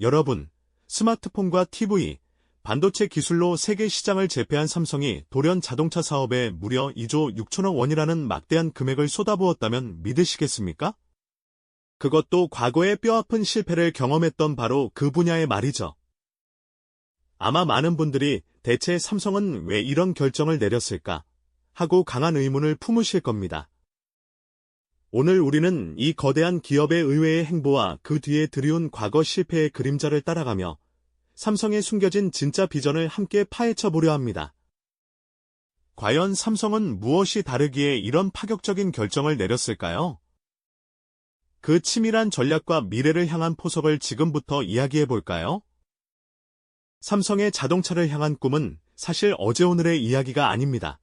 여러분, 스마트폰과 TV, 반도체 기술로 세계 시장을 제패한 삼성이 돌연 자동차 사업에 무려 2조 6천억 원이라는 막대한 금액을 쏟아부었다면 믿으시겠습니까? 그것도 과거의 뼈아픈 실패를 경험했던 바로 그 분야의 말이죠. 아마 많은 분들이 대체 삼성은 왜 이런 결정을 내렸을까 하고 강한 의문을 품으실 겁니다. 오늘 우리는 이 거대한 기업의 의외의 행보와 그 뒤에 들이운 과거 실패의 그림자를 따라가며 삼성에 숨겨진 진짜 비전을 함께 파헤쳐 보려 합니다. 과연 삼성은 무엇이 다르기에 이런 파격적인 결정을 내렸을까요? 그 치밀한 전략과 미래를 향한 포석을 지금부터 이야기해 볼까요? 삼성의 자동차를 향한 꿈은 사실 어제 오늘의 이야기가 아닙니다.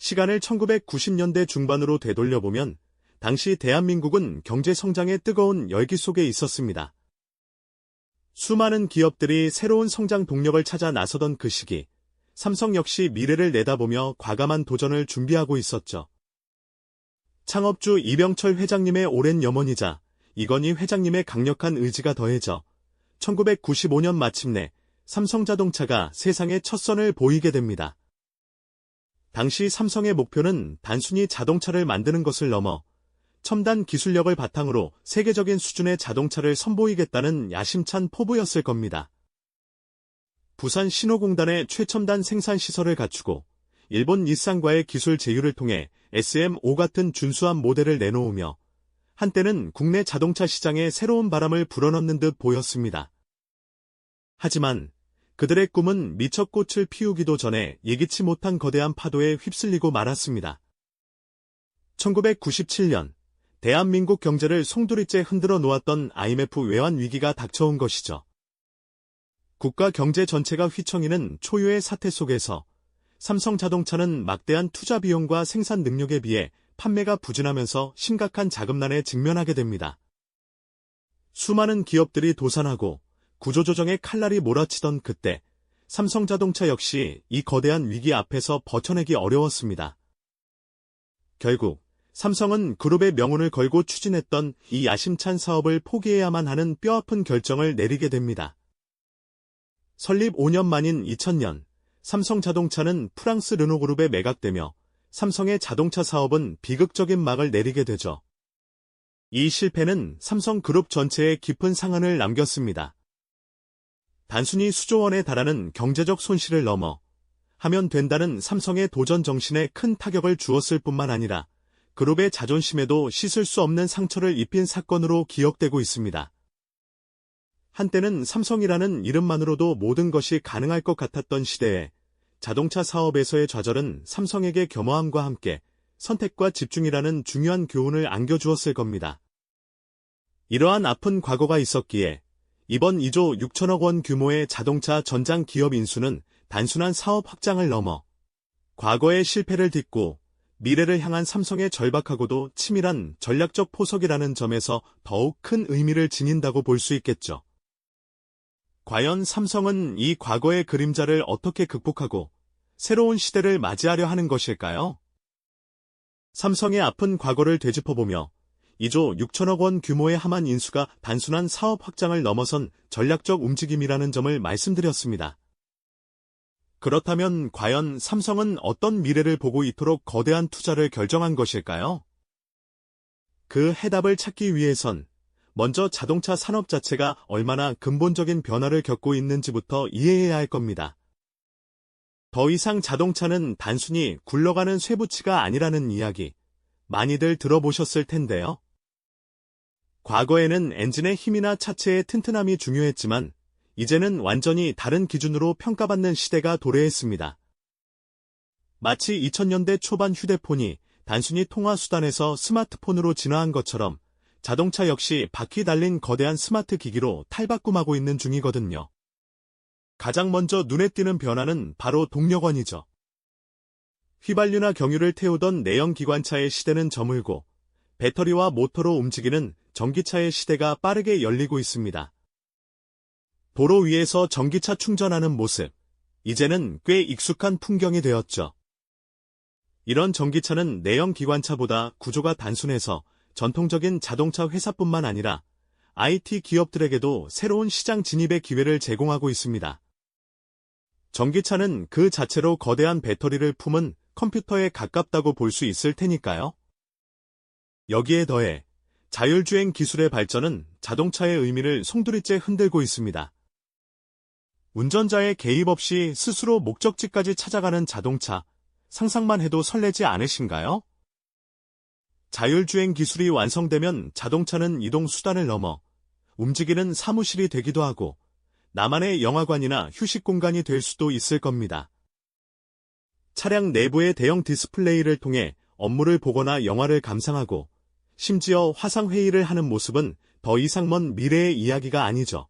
시간을 1990년대 중반으로 되돌려보면 당시 대한민국은 경제 성장의 뜨거운 열기 속에 있었습니다. 수많은 기업들이 새로운 성장 동력을 찾아 나서던 그 시기, 삼성 역시 미래를 내다보며 과감한 도전을 준비하고 있었죠. 창업주 이병철 회장님의 오랜 염원이자 이건희 회장님의 강력한 의지가 더해져 1995년 마침내 삼성자동차가 세상에 첫 선을 보이게 됩니다. 당시 삼성의 목표는 단순히 자동차를 만드는 것을 넘어 첨단 기술력을 바탕으로 세계적인 수준의 자동차를 선보이겠다는 야심찬 포부였을 겁니다. 부산 신호공단의 최첨단 생산 시설을 갖추고 일본 일상과의 기술 제휴를 통해 SM5 같은 준수한 모델을 내놓으며 한때는 국내 자동차 시장에 새로운 바람을 불어넣는 듯 보였습니다. 하지만 그들의 꿈은 미처 꽃을 피우기도 전에 예기치 못한 거대한 파도에 휩쓸리고 말았습니다. 1997년 대한민국 경제를 송두리째 흔들어 놓았던 IMF 외환 위기가 닥쳐온 것이죠. 국가 경제 전체가 휘청이는 초유의 사태 속에서 삼성 자동차는 막대한 투자 비용과 생산 능력에 비해 판매가 부진하면서 심각한 자금난에 직면하게 됩니다. 수많은 기업들이 도산하고 구조조정의 칼날이 몰아치던 그때 삼성자동차 역시 이 거대한 위기 앞에서 버텨내기 어려웠습니다. 결국 삼성은 그룹의 명운을 걸고 추진했던 이 야심찬 사업을 포기해야만 하는 뼈아픈 결정을 내리게 됩니다. 설립 5년 만인 2000년, 삼성자동차는 프랑스 르노그룹에 매각되며 삼성의 자동차 사업은 비극적인 막을 내리게 되죠. 이 실패는 삼성그룹 전체에 깊은 상흔을 남겼습니다. 단순히 수조 원에 달하는 경제적 손실을 넘어 하면 된다는 삼성의 도전 정신에 큰 타격을 주었을 뿐만 아니라 그룹의 자존심에도 씻을 수 없는 상처를 입힌 사건으로 기억되고 있습니다. 한때는 삼성이라는 이름만으로도 모든 것이 가능할 것 같았던 시대에 자동차 사업에서의 좌절은 삼성에게 겸허함과 함께 선택과 집중이라는 중요한 교훈을 안겨주었을 겁니다. 이러한 아픈 과거가 있었기에 이번 2조 6천억 원 규모의 자동차 전장 기업 인수는 단순한 사업 확장을 넘어 과거의 실패를 딛고 미래를 향한 삼성의 절박하고도 치밀한 전략적 포석이라는 점에서 더욱 큰 의미를 지닌다고 볼 수 있겠죠. 과연 삼성은 이 과거의 그림자를 어떻게 극복하고 새로운 시대를 맞이하려 하는 것일까요? 삼성의 아픈 과거를 되짚어보며 2조 6천억 원 규모의 하만 인수가 단순한 사업 확장을 넘어선 전략적 움직임이라는 점을 말씀드렸습니다. 그렇다면 과연 삼성은 어떤 미래를 보고 이토록 거대한 투자를 결정한 것일까요? 그 해답을 찾기 위해선 먼저 자동차 산업 자체가 얼마나 근본적인 변화를 겪고 있는지부터 이해해야 할 겁니다. 더 이상 자동차는 단순히 굴러가는 쇠붙이가 아니라는 이야기 많이들 들어보셨을 텐데요. 과거에는 엔진의 힘이나 차체의 튼튼함이 중요했지만 이제는 완전히 다른 기준으로 평가받는 시대가 도래했습니다. 마치 2000년대 초반 휴대폰이 단순히 통화 수단에서 스마트폰으로 진화한 것처럼 자동차 역시 바퀴 달린 거대한 스마트 기기로 탈바꿈하고 있는 중이거든요. 가장 먼저 눈에 띄는 변화는 바로 동력원이죠. 휘발유나 경유를 태우던 내연기관차의 시대는 저물고 배터리와 모터로 움직이는 전기차의 시대가 빠르게 열리고 있습니다. 도로 위에서 전기차 충전하는 모습, 이제는 꽤 익숙한 풍경이 되었죠. 이런 전기차는 내연 기관차보다 구조가 단순해서 전통적인 자동차 회사뿐만 아니라 IT 기업들에게도 새로운 시장 진입의 기회를 제공하고 있습니다. 전기차는 그 자체로 거대한 배터리를 품은 컴퓨터에 가깝다고 볼 수 있을 테니까요. 여기에 더해 자율주행 기술의 발전은 자동차의 의미를 송두리째 흔들고 있습니다. 운전자의 개입 없이 스스로 목적지까지 찾아가는 자동차, 상상만 해도 설레지 않으신가요? 자율주행 기술이 완성되면 자동차는 이동 수단을 넘어 움직이는 사무실이 되기도 하고 나만의 영화관이나 휴식 공간이 될 수도 있을 겁니다. 차량 내부의 대형 디스플레이를 통해 업무를 보거나 영화를 감상하고 심지어 화상회의를 하는 모습은 더 이상 먼 미래의 이야기가 아니죠.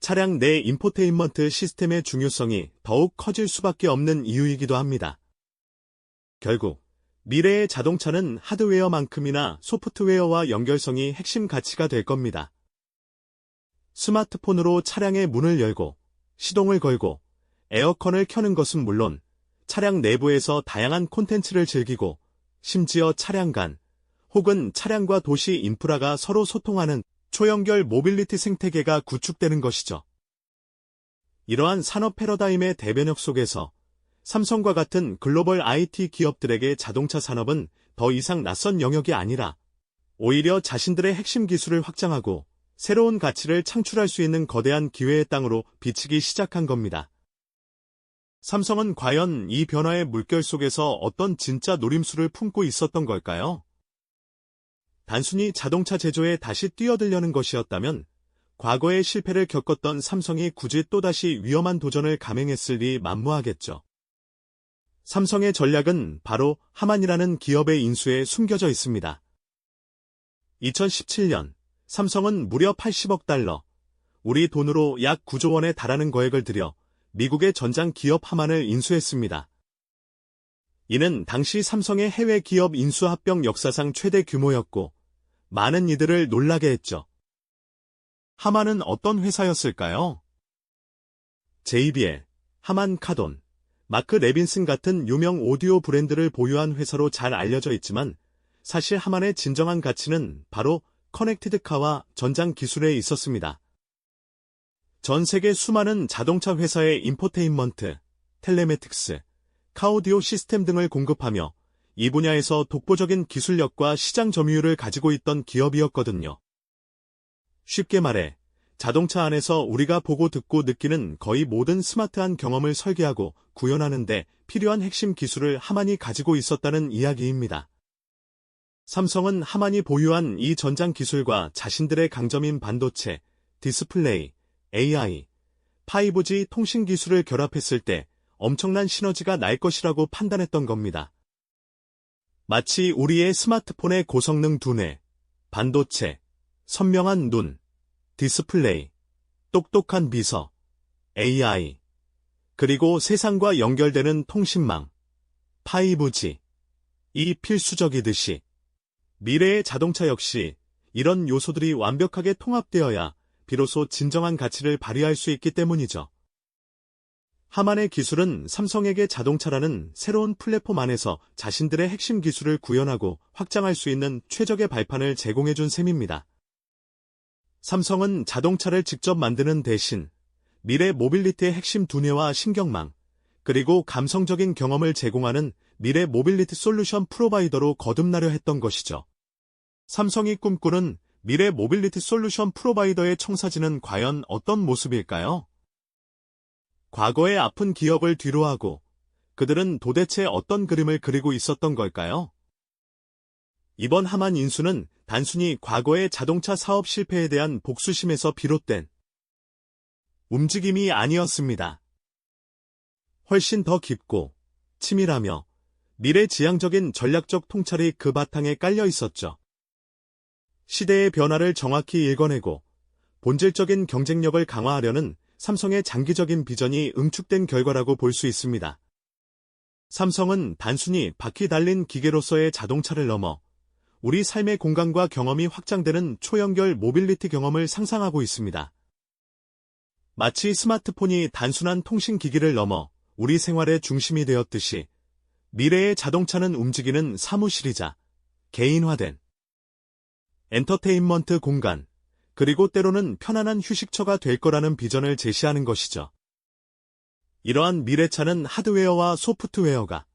차량 내 인포테인먼트 시스템의 중요성이 더욱 커질 수밖에 없는 이유이기도 합니다. 결국 미래의 자동차는 하드웨어만큼이나 소프트웨어와 연결성이 핵심 가치가 될 겁니다. 스마트폰으로 차량의 문을 열고 시동을 걸고 에어컨을 켜는 것은 물론 차량 내부에서 다양한 콘텐츠를 즐기고 심지어 차량 간 혹은 차량과 도시 인프라가 서로 소통하는 초연결 모빌리티 생태계가 구축되는 것이죠. 이러한 산업 패러다임의 대변역 속에서 삼성과 같은 글로벌 IT 기업들에게 자동차 산업은 더 이상 낯선 영역이 아니라 오히려 자신들의 핵심 기술을 확장하고 새로운 가치를 창출할 수 있는 거대한 기회의 땅으로 비치기 시작한 겁니다. 삼성은 과연 이 변화의 물결 속에서 어떤 진짜 노림수를 품고 있었던 걸까요? 단순히 자동차 제조에 다시 뛰어들려는 것이었다면 과거의 실패를 겪었던 삼성이 굳이 또다시 위험한 도전을 감행했을 리 만무하겠죠. 삼성의 전략은 바로 하만이라는 기업의 인수에 숨겨져 있습니다. 2017년 삼성은 무려 80억 달러, 우리 돈으로 약 9조 원에 달하는 거액을 들여 미국의 전장 기업 하만을 인수했습니다. 이는 당시 삼성의 해외 기업 인수 합병 역사상 최대 규모였고 많은 이들을 놀라게 했죠. 하만은 어떤 회사였을까요? JBL, 하만 카돈, 마크 레빈슨 같은 유명 오디오 브랜드를 보유한 회사로 잘 알려져 있지만 사실 하만의 진정한 가치는 바로 커넥티드카와 전장 기술에 있었습니다. 전 세계 수많은 자동차 회사의 인포테인먼트, 텔레메틱스, 카오디오 시스템 등을 공급하며 이 분야에서 독보적인 기술력과 시장 점유율을 가지고 있던 기업이었거든요. 쉽게 말해 자동차 안에서 우리가 보고 듣고 느끼는 거의 모든 스마트한 경험을 설계하고 구현하는데 필요한 핵심 기술을 하만이 가지고 있었다는 이야기입니다. 삼성은 하만이 보유한 이 전장 기술과 자신들의 강점인 반도체, 디스플레이, AI, 5G 통신 기술을 결합했을 때 엄청난 시너지가 날 것이라고 판단했던 겁니다. 마치 우리의 스마트폰의 고성능 두뇌, 반도체, 선명한 눈, 디스플레이, 똑똑한 비서, AI, 그리고 세상과 연결되는 통신망, 5G, 이 필수적이듯이 미래의 자동차 역시 이런 요소들이 완벽하게 통합되어야 비로소 진정한 가치를 발휘할 수 있기 때문이죠. 하만의 기술은 삼성에게 자동차라는 새로운 플랫폼 안에서 자신들의 핵심 기술을 구현하고 확장할 수 있는 최적의 발판을 제공해준 셈입니다. 삼성은 자동차를 직접 만드는 대신 미래 모빌리티의 핵심 두뇌와 신경망, 그리고 감성적인 경험을 제공하는 미래 모빌리티 솔루션 프로바이더로 거듭나려 했던 것이죠. 삼성이 꿈꾸는 미래 모빌리티 솔루션 프로바이더의 청사진은 과연 어떤 모습일까요? 과거의 아픈 기억을 뒤로하고 그들은 도대체 어떤 그림을 그리고 있었던 걸까요? 이번 하만 인수는 단순히 과거의 자동차 사업 실패에 대한 복수심에서 비롯된 움직임이 아니었습니다. 훨씬 더 깊고 치밀하며 미래지향적인 전략적 통찰이 그 바탕에 깔려 있었죠. 시대의 변화를 정확히 읽어내고 본질적인 경쟁력을 강화하려는 삼성의 장기적인 비전이 응축된 결과라고 볼 수 있습니다. 삼성은 단순히 바퀴 달린 기계로서의 자동차를 넘어 우리 삶의 공간과 경험이 확장되는 초연결 모빌리티 경험을 상상하고 있습니다. 마치 스마트폰이 단순한 통신기기를 넘어 우리 생활의 중심이 되었듯이 미래의 자동차는 움직이는 사무실이자 개인화된 엔터테인먼트 공간, 그리고 때로는 편안한 휴식처가 될 거라는 비전을 제시하는 것이죠. 이러한 미래차는 하드웨어와 소프트웨어가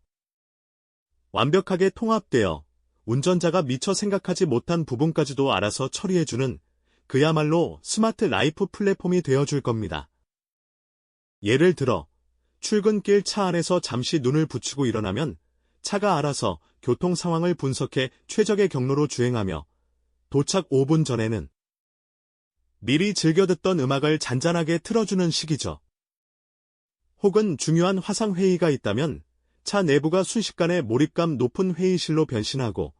완벽하게 통합되어 운전자가 미처 생각하지 못한 부분까지도 알아서 처리해주는 그야말로 스마트 라이프 플랫폼이 되어줄 겁니다. 예를 들어 출근길 차 안에서 잠시 눈을 붙이고 일어나면 차가 알아서 교통 상황을 분석해 최적의 경로로 주행하며 도착 5분 전에는 미리 즐겨 듣던 음악을 잔잔하게 틀어주는 시기죠. 혹은 중요한 화상회의가 있다면 차 내부가 순식간에 몰입감 높은 회의실로 변신하고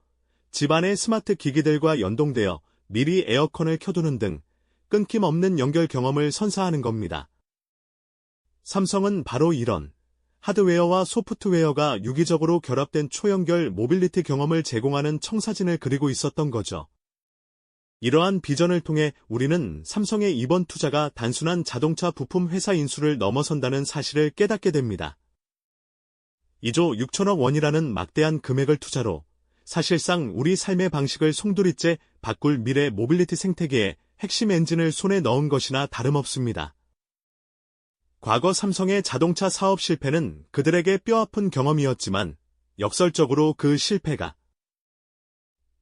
집안의 스마트 기기들과 연동되어 미리 에어컨을 켜두는 등 끊김없는 연결 경험을 선사하는 겁니다. 삼성은 바로 이런 하드웨어와 소프트웨어가 유기적으로 결합된 초연결 모빌리티 경험을 제공하는 청사진을 그리고 있었던 거죠. 이러한 비전을 통해 우리는 삼성의 이번 투자가 단순한 자동차 부품 회사 인수를 넘어선다는 사실을 깨닫게 됩니다. 2조 6천억 원이라는 막대한 금액을 투자로 사실상 우리 삶의 방식을 송두리째 바꿀 미래 모빌리티 생태계의 핵심 엔진을 손에 넣은 것이나 다름없습니다. 과거 삼성의 자동차 사업 실패는 그들에게 뼈아픈 경험이었지만 역설적으로 그 실패가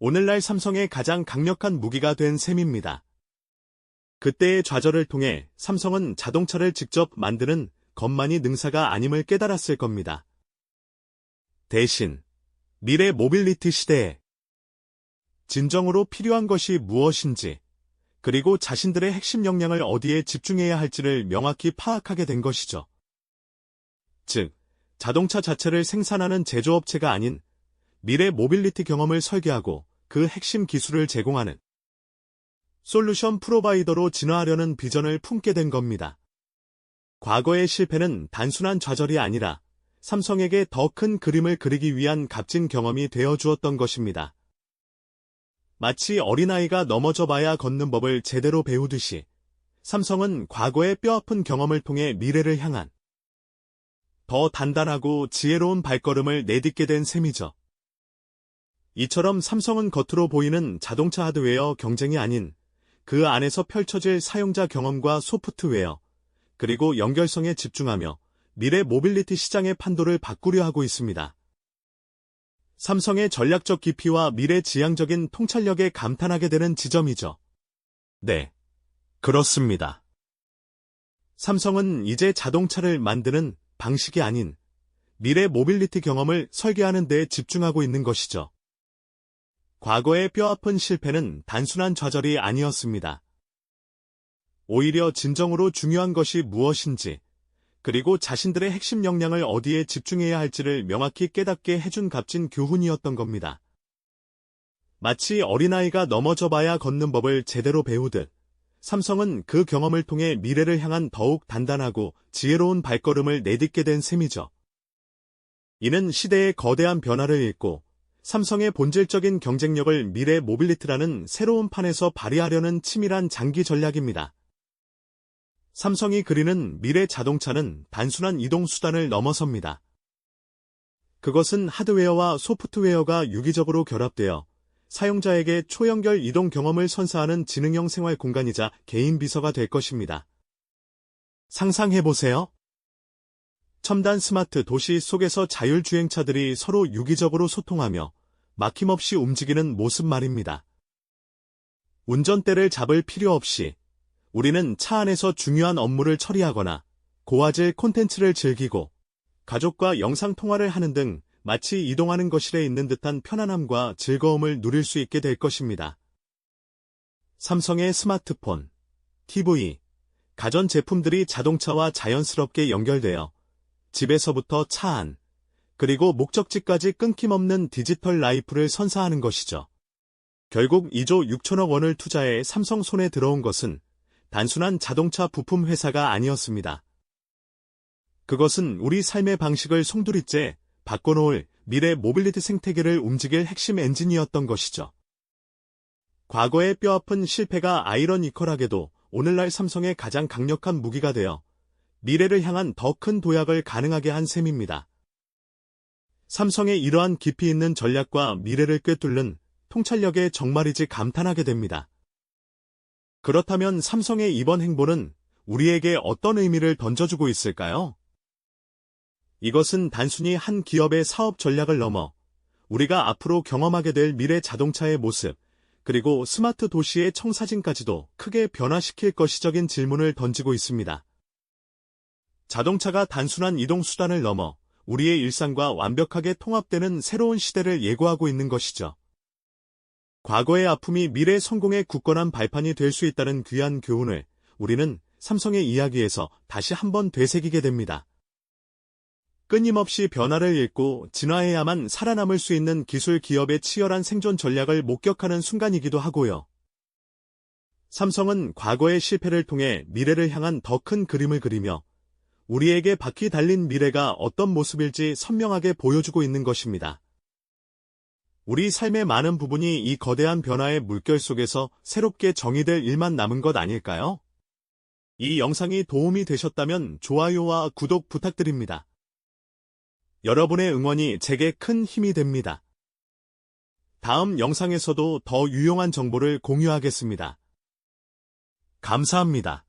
오늘날 삼성의 가장 강력한 무기가 된 셈입니다. 그때의 좌절을 통해 삼성은 자동차를 직접 만드는 것만이 능사가 아님을 깨달았을 겁니다. 대신 미래 모빌리티 시대에 진정으로 필요한 것이 무엇인지 그리고 자신들의 핵심 역량을 어디에 집중해야 할지를 명확히 파악하게 된 것이죠. 즉, 자동차 자체를 생산하는 제조업체가 아닌 미래 모빌리티 경험을 설계하고 그 핵심 기술을 제공하는 솔루션 프로바이더로 진화하려는 비전을 품게 된 겁니다. 과거의 실패는 단순한 좌절이 아니라 삼성에게 더 큰 그림을 그리기 위한 값진 경험이 되어 주었던 것입니다. 마치 어린아이가 넘어져 봐야 걷는 법을 제대로 배우듯이 삼성은 과거의 뼈아픈 경험을 통해 미래를 향한 더 단단하고 지혜로운 발걸음을 내딛게 된 셈이죠. 이처럼 삼성은 겉으로 보이는 자동차 하드웨어 경쟁이 아닌 그 안에서 펼쳐질 사용자 경험과 소프트웨어, 그리고 연결성에 집중하며 미래 모빌리티 시장의 판도를 바꾸려 하고 있습니다. 삼성의 전략적 깊이와 미래 지향적인 통찰력에 감탄하게 되는 지점이죠. 네, 그렇습니다. 삼성은 이제 자동차를 만드는 방식이 아닌 미래 모빌리티 경험을 설계하는 데 집중하고 있는 것이죠. 과거의 뼈아픈 실패는 단순한 좌절이 아니었습니다. 오히려 진정으로 중요한 것이 무엇인지, 그리고 자신들의 핵심 역량을 어디에 집중해야 할지를 명확히 깨닫게 해준 값진 교훈이었던 겁니다. 마치 어린아이가 넘어져 봐야 걷는 법을 제대로 배우듯, 삼성은 그 경험을 통해 미래를 향한 더욱 단단하고 지혜로운 발걸음을 내딛게 된 셈이죠. 이는 시대의 거대한 변화를 읽고 삼성의 본질적인 경쟁력을 미래 모빌리티라는 새로운 판에서 발휘하려는 치밀한 장기 전략입니다. 삼성이 그리는 미래 자동차는 단순한 이동 수단을 넘어섭니다. 그것은 하드웨어와 소프트웨어가 유기적으로 결합되어 사용자에게 초연결 이동 경험을 선사하는 지능형 생활 공간이자 개인 비서가 될 것입니다. 상상해보세요. 첨단 스마트 도시 속에서 자율주행차들이 서로 유기적으로 소통하며 막힘없이 움직이는 모습 말입니다. 운전대를 잡을 필요 없이 우리는 차 안에서 중요한 업무를 처리하거나 고화질 콘텐츠를 즐기고 가족과 영상통화를 하는 등 마치 이동하는 것실에 있는 듯한 편안함과 즐거움을 누릴 수 있게 될 것입니다. 삼성의 스마트폰, TV, 가전제품들이 자동차와 자연스럽게 연결되어 집에서부터 차 안, 그리고 목적지까지 끊김없는 디지털 라이프를 선사하는 것이죠. 결국 2조 6천억 원을 투자해 삼성 손에 들어온 것은 단순한 자동차 부품 회사가 아니었습니다. 그것은 우리 삶의 방식을 송두리째 바꿔놓을 미래 모빌리티 생태계를 움직일 핵심 엔진이었던 것이죠. 과거의 뼈아픈 실패가 아이러니컬하게도 오늘날 삼성의 가장 강력한 무기가 되어 미래를 향한 더 큰 도약을 가능하게 한 셈입니다. 삼성의 이러한 깊이 있는 전략과 미래를 꿰뚫는 통찰력에 정말이지 감탄하게 됩니다. 그렇다면 삼성의 이번 행보는 우리에게 어떤 의미를 던져주고 있을까요? 이것은 단순히 한 기업의 사업 전략을 넘어 우리가 앞으로 경험하게 될 미래 자동차의 모습, 그리고 스마트 도시의 청사진까지도 크게 변화시킬 것이적인 질문을 던지고 있습니다. 자동차가 단순한 이동수단을 넘어 우리의 일상과 완벽하게 통합되는 새로운 시대를 예고하고 있는 것이죠. 과거의 아픔이 미래 성공의 굳건한 발판이 될 수 있다는 귀한 교훈을 우리는 삼성의 이야기에서 다시 한번 되새기게 됩니다. 끊임없이 변화를 읽고 진화해야만 살아남을 수 있는 기술 기업의 치열한 생존 전략을 목격하는 순간이기도 하고요. 삼성은 과거의 실패를 통해 미래를 향한 더 큰 그림을 그리며 우리에게 바퀴 달린 미래가 어떤 모습일지 선명하게 보여주고 있는 것입니다. 우리 삶의 많은 부분이 이 거대한 변화의 물결 속에서 새롭게 정의될 일만 남은 것 아닐까요? 이 영상이 도움이 되셨다면 좋아요와 구독 부탁드립니다. 여러분의 응원이 제게 큰 힘이 됩니다. 다음 영상에서도 더 유용한 정보를 공유하겠습니다. 감사합니다.